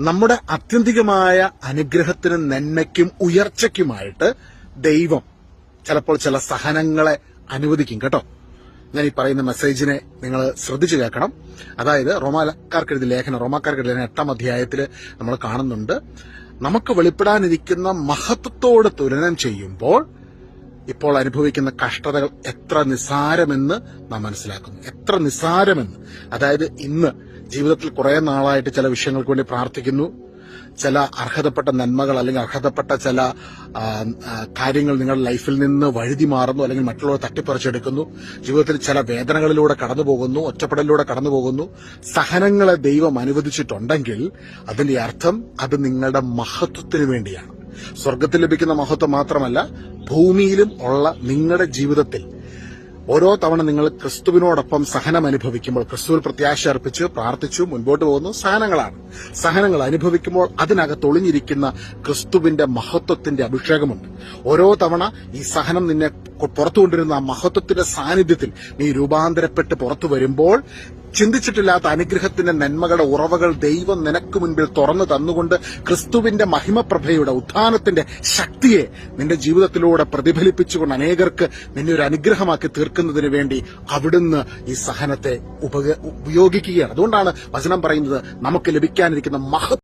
നമ്മുടെ ആത്യന്തികമായ അനുഗ്രഹത്തിനും നന്മയ്ക്കും ഉയർച്ചയ്ക്കുമായിട്ട് ദൈവം ചിലപ്പോൾ ചില സഹനങ്ങളെ അനുവദിക്കും കേട്ടോ. ഞാൻ ഈ പറയുന്ന മെസ്സേജിനെ നിങ്ങൾ ശ്രദ്ധിച്ചു കേൾക്കണം. അതായത് റോമാക്കാർക്കെഴുതി ലേഖനം റോമാക്കാർക്കെഴുതി ലേഖനം എട്ടാം അധ്യായത്തിൽ നമ്മൾ കാണുന്നുണ്ട്. നമുക്ക് വെളിപ്പെടാനിരിക്കുന്ന മഹത്വത്തോട് തുലനം ചെയ്യുമ്പോൾ ഇപ്പോൾ അനുഭവിക്കുന്ന കഷ്ടതകൾ എത്ര നിസാരമെന്ന് നാം മനസ്സിലാക്കുന്നു. എത്ര നിസാരമെന്ന്. അതായത് ഇന്ന് ജീവിതത്തിൽ കുറെ നാളായിട്ട് ചില വിഷയങ്ങൾക്ക് വേണ്ടി പ്രാർത്ഥിക്കുന്നു. ചില അർഹതപ്പെട്ട നന്മകൾ അല്ലെങ്കിൽ അർഹതപ്പെട്ട ചില കാര്യങ്ങൾ നിങ്ങളുടെ ലൈഫിൽ നിന്ന് വഴുതി മാറുന്നു അല്ലെങ്കിൽ മറ്റുള്ളവർ തട്ടിപ്പറിച്ചെടുക്കുന്നു. ജീവിതത്തിൽ ചില വേദനകളിലൂടെ കടന്നുപോകുന്നു ഒറ്റപ്പെടലിലൂടെ കടന്നു പോകുന്നു സഹനങ്ങളെ ദൈവം അനുവദിച്ചിട്ടുണ്ടെങ്കിൽ അതിന്റെ അർത്ഥം അത് നിങ്ങളുടെ മഹത്വത്തിന് വേണ്ടിയാണ്. സ്വർഗത്തിൽ ലഭിക്കുന്ന മഹത്വം മാത്രമല്ല ഭൂമിയിലും ഉള്ള നിങ്ങളുടെ ജീവിതത്തിൽ ഓരോ തവണ നിങ്ങൾ ക്രിസ്തുവിനോടൊപ്പം സഹനം അനുഭവിക്കുമ്പോൾ ക്രിസ്തുവിൽ പ്രത്യാശ അർപ്പിച്ച് പ്രാർത്ഥിച്ചു മുൻപോട്ട് പോകുന്നു സഹനങ്ങളാണ്. സഹനങ്ങൾ അനുഭവിക്കുമ്പോൾ അതിനകത്ത് ഒളിഞ്ഞിരിക്കുന്ന ക്രിസ്തുവിന്റെ മഹത്വത്തിന്റെ അഭിഷേകമുണ്ട്. ഓരോ തവണ ഈ സഹനം നിന്നെ പുറത്തുകൊണ്ടിരുന്ന മഹത്വത്തിന്റെ സാന്നിധ്യത്തിൽ നീ രൂപാന്തരപ്പെട്ട് പുറത്തു വരുമ്പോൾ ചിന്തിച്ചിട്ടില്ലാത്ത അനുഗ്രഹത്തിന്റെ നന്മകളുടെ ഉറവകൾ ദൈവം നിനക്ക് മുൻപിൽ തുറന്നു തന്നുകൊണ്ട് ക്രിസ്തുവിന്റെ മഹിമപ്രഭയുടെ ഉത്ഥാനത്തിന്റെ ശക്തിയെ നിന്റെ ജീവിതത്തിലൂടെ പ്രതിഫലിപ്പിച്ചുകൊണ്ട് അനേകർക്ക് നിന്നെ ഒരു അനുഗ്രഹമാക്കി തീർക്കുന്നതിന് വേണ്ടി അവിടുന്ന് ഈ സഹനത്തെ ഉപയോഗിക്കുകയാണ്. അതുകൊണ്ടാണ് വചനം പറയുന്നത് നമുക്ക് ലഭിക്കാനിരിക്കുന്ന മഹ